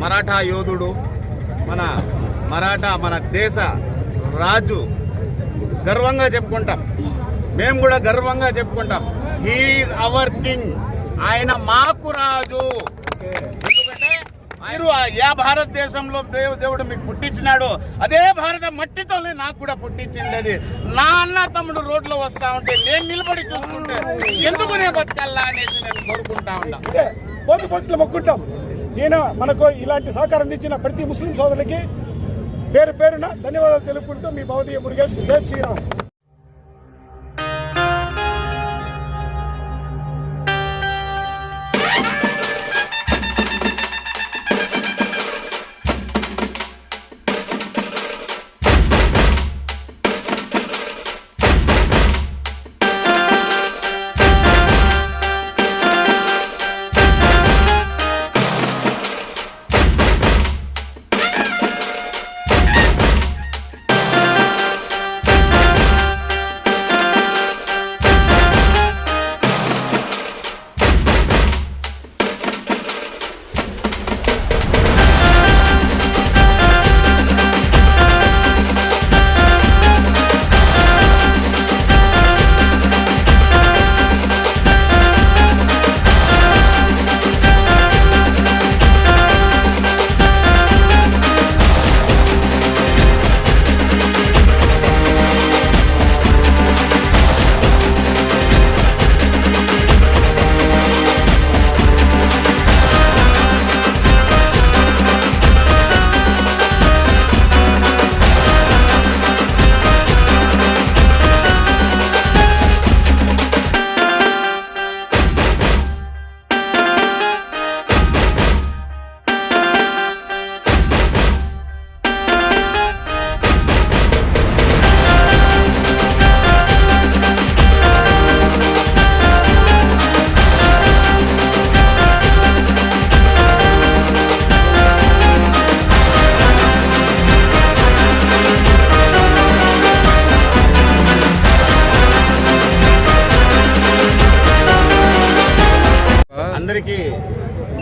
మరాఠా యోధుడు మన మరాఠా మన దేశ రాజు గర్వంగా చెప్పుకుంటాం. మేము కూడా గర్వంగా చెప్పుకుంటాం. హీఈస్ అవర్ కింగ్ ఆయన మాకు రాజు. ఎందుకంటే మీరు ఆ ఏ భారతదేశంలో దేవుడు మీకు పుట్టించినాడు. అదే భారత మట్టితోనే నాకు కూడా పుట్టించింది అది నా అన్న తమ్ముడు రోడ్లో వస్తా ఉంటే నేను నిలబడి చూసుకుంటే ఎందుకు నేను బతకల్లా అనేసి నేను కోరుకుంటా ఉంటా మొక్కుంటాం. నేను మనకు ఇలాంటి సహకారం అందించిన ప్రతి ముస్లిం సోదరులకి పేరు పేరున ధన్యవాదాలు తెలుపుకుంటూ మీ భౌతిక మురుగేష్ జై శ్రీరామ్.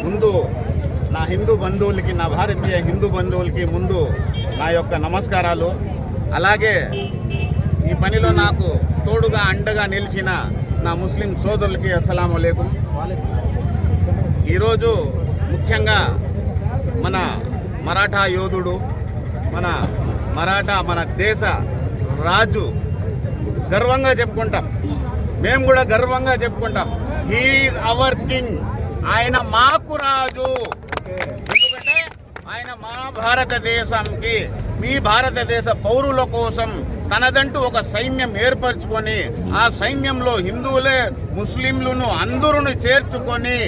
ముందు నా హిందూ బంధువులకి నా భారతీయ హిందూ బంధువులకి ముందు నా యొక్క నమస్కారాలు. అలాగే ఈ పనిలో నాకు తోడుగా అండగా నిలిచిన నా ముస్లిం సోదరులకి అస్సలం లేకుం ఈరోజు ముఖ్యంగా మన మరాఠా యోధుడు మన మరాఠా మన దేశ రాజు గర్వంగా చెప్పుకుంటాం. మేము కూడా గర్వంగా చెప్పుకుంటాం. హీఈస్ అవర్ కింగ్ ఆయన మాకు రాజు. ఎందుకంటే ఆయన మా భారతదేశంకి మీ భారతదేశ పౌరుల కోసం తనదంటూ ఒక సైన్యం ఏర్పరచుకొని ఆ సైన్యంలో హిందువులే ముస్లింలను అందరును చేర్చుకొని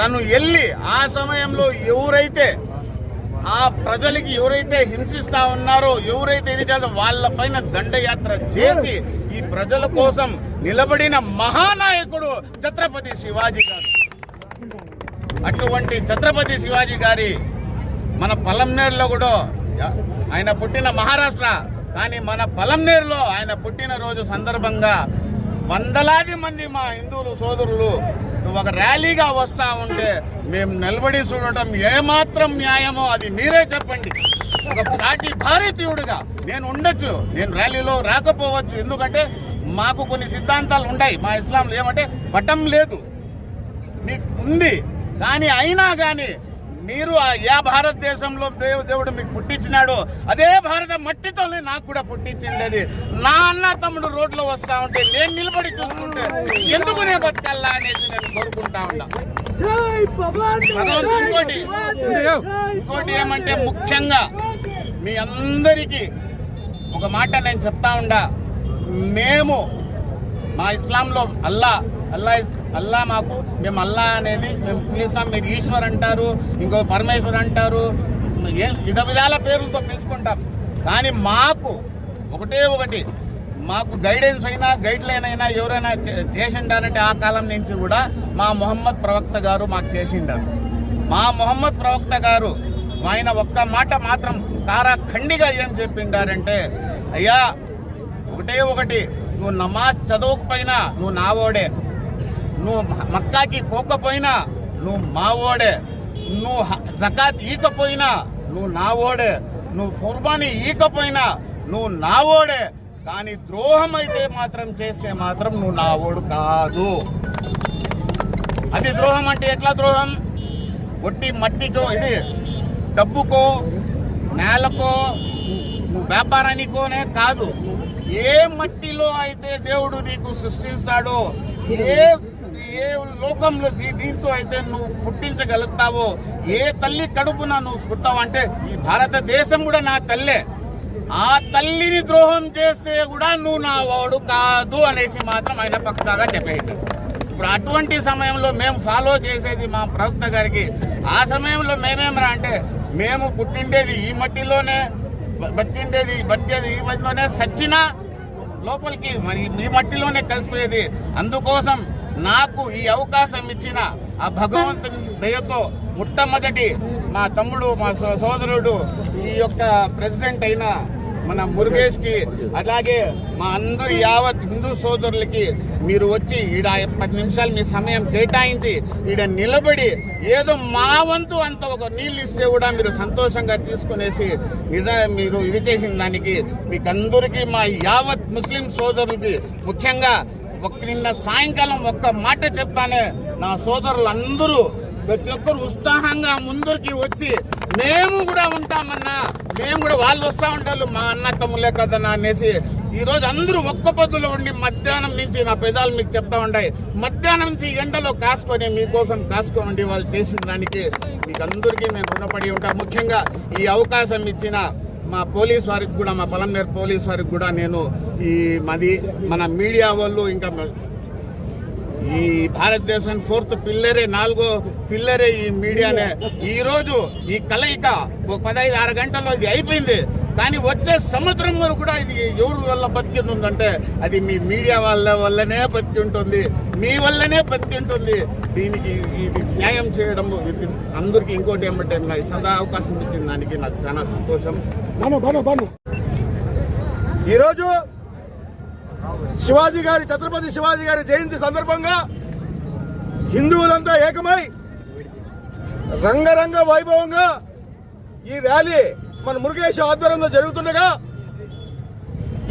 తను వెళ్ళి ఆ సమయంలో ఎవరైతే ఆ ప్రజలకి ఎవరైతే హింసిస్తా ఉన్నారో ఎవరైతే ఇది వాళ్ళ పైన దండయాత్ర చేసి ఈ ప్రజల కోసం నిలబడిన మహానాయకుడు ఛత్రపతి శివాజీ గారు. అటువంటి ఛత్రపతి శివాజీ గారి మన పలంనేరులో కూడా ఆయన పుట్టిన మహారాష్ట్ర కానీ మన పలంనేరులో ఆయన పుట్టినరోజు సందర్భంగా వందలాది మంది మా హిందువులు సోదరులు ఒక ర్యాలీగా వస్తా ఉంటే మేము నిలబడి చూడటం ఏమాత్రం న్యాయమో అది మీరే చెప్పండి. ఒక సాటి భారతీయుడిగా నేను ఉండొచ్చు నేను ర్యాలీలో రాకపోవచ్చు ఎందుకంటే మాకు కొన్ని సిద్ధాంతాలు ఉన్నాయి మా ఇస్లాంలో ఏమంటే పటం లేదు. మీకు ఉంది. కానీ అయినా కానీ మీరు ఏ భారతదేశంలో దేవు దేవుడు మీకు పుట్టించినాడు అదే భారత మట్టితోనే నాకు కూడా పుట్టించింది అది నా అన్న తమ్ముడు రోడ్లో వస్తా ఉంటే నేను నిలబడి చూసుకుంటే ఎందుకు నేను బతకల్లా అనేసి నేను కోరుకుంటా భగవంతుడు ఇంకోటి. ఇంకోటి ఏమంటే ముఖ్యంగా మీ అందరికీ ఒక మాట నేను చెప్తా ఉండా. మేము మా ఇస్లాంలో అల్లా అల్లా అల్లా మాకు మేము అల్లా అనేది మేము పిలుస్తాం మీరు ఈశ్వర్ అంటారు ఇంకో పరమేశ్వర్ అంటారు విధ విధాల పేర్లతో పిలుచుకుంటాం. కానీ మాకు ఒకటే ఒకటి మాకు గైడెన్స్ అయినా గైడ్ లైన్ అయినా ఎవరైనా చే- చేసిండారంటే ఆ కాలం నుంచి కూడా మా మొహమ్మద్ ప్రవక్త గారు మాకు చేసిండారు. మా మొహమ్మద్ ప్రవక్త గారు ఆయన ఒక్క మాట మాత్రం తారా ఖండిగా ఏం చెప్పిండారంటే అయ్యా ఒకటే ఒకటి నువ్వు నమాజ్ చదవకపోయినా నువ్వు నావోడే నువ్వు మక్కాకి పోకపోయినా నువ్వు మావోడే నువ్వు జకాత్ ఈకపోయినా నువ్వు నా ఓడే. నువ్వు కుర్బానీ ఈకపోయినా నువ్వు నా ఓడే. కానీ ద్రోహం అయితే మాత్రం చేస్తే మాత్రం నువ్వు నా ఓడు కాదు. అది ద్రోహం అంటే ఎట్లా ద్రోహం? ఒట్టి మట్టికో ఇది డబ్బుకో నేలకో నువ్వు వ్యాపారానికోనే కాదు. ఏ మట్టిలో అయితే దేవుడు నీకు సృష్టిస్తాడో ఏ ఏ లోకంలో దీంతో అయితే నువ్వు పుట్టించగలుగుతావో ఏ తల్లి కడుపున నువ్వు పుట్టావు అంటే ఈ భారతదేశం కూడా నా తల్లే. ఆ తల్లిని ద్రోహం చేస్తే కూడా నువ్వు నా వాడు కాదు అనేసి మాత్రం ఆయన పక్కాగా చెప్పేయటం ఇప్పుడు అటువంటి సమయంలో మేము ఫాలో చేసేది మా ప్రవక్త గారికి ఆ సమయంలో మేమేమరా అంటే మేము పుట్టిండేది ఈ మట్టిలోనే బతికిండేది బతికేది ఈ మట్టిలోనే సచ్చినా లోపలికి మరి ఈ మట్టిలోనే కలిసిపోయేది. అందుకోసం నాకు ఈ అవకాశం ఇచ్చిన ఆ భగవంతుని దయతో మొట్టమొదటి మా తమ్ముడు మా సో- సోదరుడు ఈ యొక్క ప్రెసిడెంట్ అయిన మన మురుగేష్కి అలాగే మా అందరి యావత్ హిందూ సోదరులకి మీరు వచ్చి ఈడ పది నిమిషాలు మీ సమయం కేటాయించి ఈడ నిలబడి ఏదో మా వంతు అంత ఒక నీళ్ళు ఇస్తే కూడా మీరు సంతోషంగా తీసుకునేసి నిజ మీరు ఇది చేసిన దానికి మీకు అందరికీ మా యావత్ ముస్లిం సోదరులకి ముఖ్యంగా ఒక నిన్న సాయంకాలం ఒక్క మాట చెప్తానే నా సోదరులందరూ ప్రతి ఒక్కరు ఉత్సాహంగా ముందరికి వచ్చి మేము కూడా ఉంటామన్నా మేము కూడా వాళ్ళు వస్తా ఉంటారు మా అన్న తమ్ములే కదన్నా అనేసి ఈ రోజు అందరూ ఒక్క పొద్దులో ఉండి మధ్యాహ్నం నుంచి నా పెదాలు మీకు చెప్తా ఉంటాయి మధ్యాహ్నం నుంచి ఎండలో కాసుకొని మీకోసం కాసుకోండి వాళ్ళు చేసిన దానికి. మీకు అందరికీ మేము రుణపడి ఉంటాం. ముఖ్యంగా ఈ అవకాశం ఇచ్చిన మా పోలీస్ వారికి కూడా మా పలంనేరు పోలీస్ వారికి కూడా నేను ఈ మాది మన మీడియా వాళ్ళు ఇంకా ఈ భారతదేశం ఫోర్త్ పిల్లరే నాలుగో పిల్లరే ఈ మీడియానే. ఈ రోజు ఈ కలయిక ఒక పదహైదు ఆరు గంటల్లో ఇది అయిపోయింది. కానీ వచ్చే సంవత్సరం వరకు కూడా ఇది ఎవరి వల్ల బతికి ఉందంటే అది మీ మీడియా వాళ్ళ వల్లనే బతికి ఉంటుంది మీ వల్లనే బతికి ఉంటుంది దీనికి ఇది న్యాయం చేయడం ఇది అందరికీ ఇంకోటి ఏమంటే నాకు సదా అవకాశం ఇచ్చిన దానికి నాకు చాలా సంతోషం. ఈరోజు శివాజీ గారి ఛత్రపతి శివాజీ గారి జయంతి సందర్భంగా హిందువులంతా ఏకమై రంగరంగ వైభవంగా ఈ ర్యాలీ మన మురుగేశ్ ఆధ్వర్యంలో జరుగుతుండగా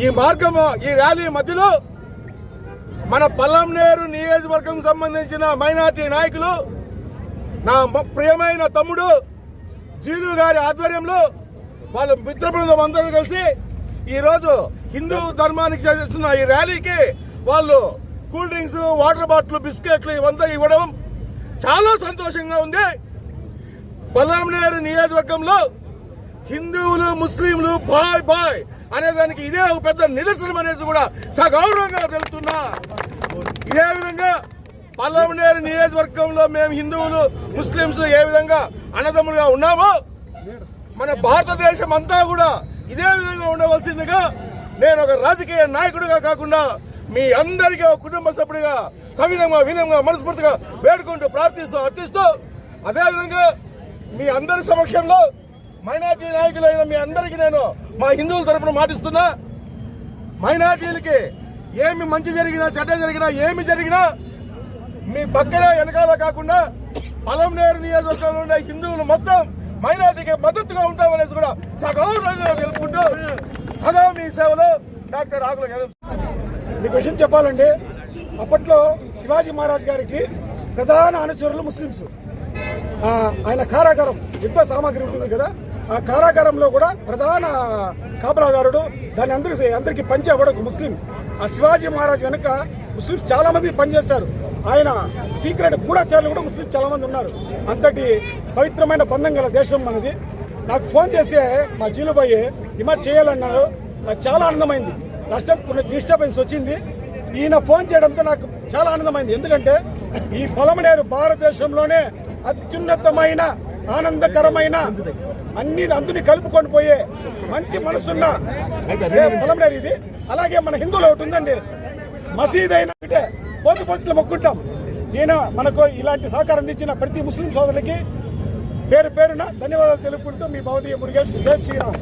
ఈ మార్గం ఈ ర్యాలీ మధ్యలో మన పల్లంనేరు నియోజకవర్గం సంబంధించిన మైనార్టీ నాయకులు నా ప్రియమైన తమ్ముడు జీలు గారి ఆధ్వర్యంలో వాళ్ళ మిత్ర బృందం అందరూ కలిసి ఈరోజు హిందూ ధర్మానికి చేస్తున్న ఈ ర్యాలీకి వాళ్ళు కూల్ డ్రింక్స్ వాటర్ బాటిల్ బిస్కెట్లు ఇవంతా ఇవ్వడం చాలా సంతోషంగా ఉంది. బల్లాంనేరు నియోజకవర్గంలో హిందువులు ముస్లింలు బాయ్ బాయ్ అనేదానికి ఇదే ఒక పెద్ద నిదర్శనం అనేసి కూడా సగౌరవంగా తెలుపుతున్నా. ఇదే విధంగా పల్లమనేరు నియోజకవర్గంలో మేము హిందువులు ముస్లింస్ ఏ విధంగా అన్నదమ్ములుగా ఉన్నామో మన భారతదేశం అంతా కూడా ఇదే విధంగా ఉండవలసిందిగా నేను ఒక రాజకీయ నాయకుడిగా కాకుండా మీ అందరికీ ఒక కుటుంబ సభ్యుడిగా సవినంగా వినయంగా మనస్ఫూర్తిగా వేడుకుంటూ ప్రార్థిస్తూ అర్థిస్తూ అదేవిధంగా మీ అందరి సమక్షంలో మైనార్టీ నాయకులైన మీ అందరికీ నేను మా హిందువుల తరపున మాటిస్తున్నా. మైనార్టీలకి ఏమి మంచి జరిగినా చెడ్డ జరిగినా ఏమి జరిగినా మీ పక్కన వెనకాల కాకుండా పొలంనేరు నియోజకవర్గంలో ఉండే హిందువులు మొత్తం మైనార్టీకి మద్దతుగా ఉంటామనేసి కూడా సగౌరవంగా తెలుపుకుంటూ సదా మీ సేవలో డాక్టర్ రాకుల గారు మీకు విషయం చెప్పాలండి అప్పట్లో శివాజీ మహారాజ్ గారికి ప్రధాన అనుచరులు ముస్లింస్ ఆయన కారాగారం యుద్ధ సామాగ్రి ఉంటుంది కదా ఆ కారాగారంలో కూడా ప్రధాన కాపలాదారుడు దాన్ని అందరికీ అందరికీ పంచేవాడు ఒక ముస్లిం. ఆ శివాజీ మహారాజ్ వెనుక ముస్లిం చాలా మంది పనిచేస్తారు. ఆయన సీక్రెట్ గూఢాచారులు కూడా ముస్లిం చాలా మంది ఉన్నారు. అంతటి పవిత్రమైన బంధం గల దేశం మనది. నాకు ఫోన్ చేస్తే మా జీలుబాయి ఇమర్ చేయాలన్నారు నాకు చాలా ఆనందమైంది. లాస్ట్ టైం కొన్ని డిస్టర్బెన్స్ వచ్చింది. ఈయన ఫోన్ చేయడంతో నాకు చాలా ఆనందమైంది. ఎందుకంటే ఈ పొలమనేరు భారతదేశంలోనే అత్యున్నతమైన ఆనందకరమైన అన్ని అందుని కలుపుకొని పోయే మంచి మనసున్న ఏ పొలమనేరు ఇది. అలాగే మన హిందువులు ఒకటి ఉందండి. మసీద్ అయినా ఒకటే పోతు పోతులు మొక్కుంటాం. ఈయన మనకు ఇలాంటి సహకారం అందించిన ప్రతి ముస్లిం సోదరులకి పేరు పేరున ధన్యవాదాలు తెలుపుకుంటూ మీ భౌతిక మురుగేష్. జై శ్రీరామ్.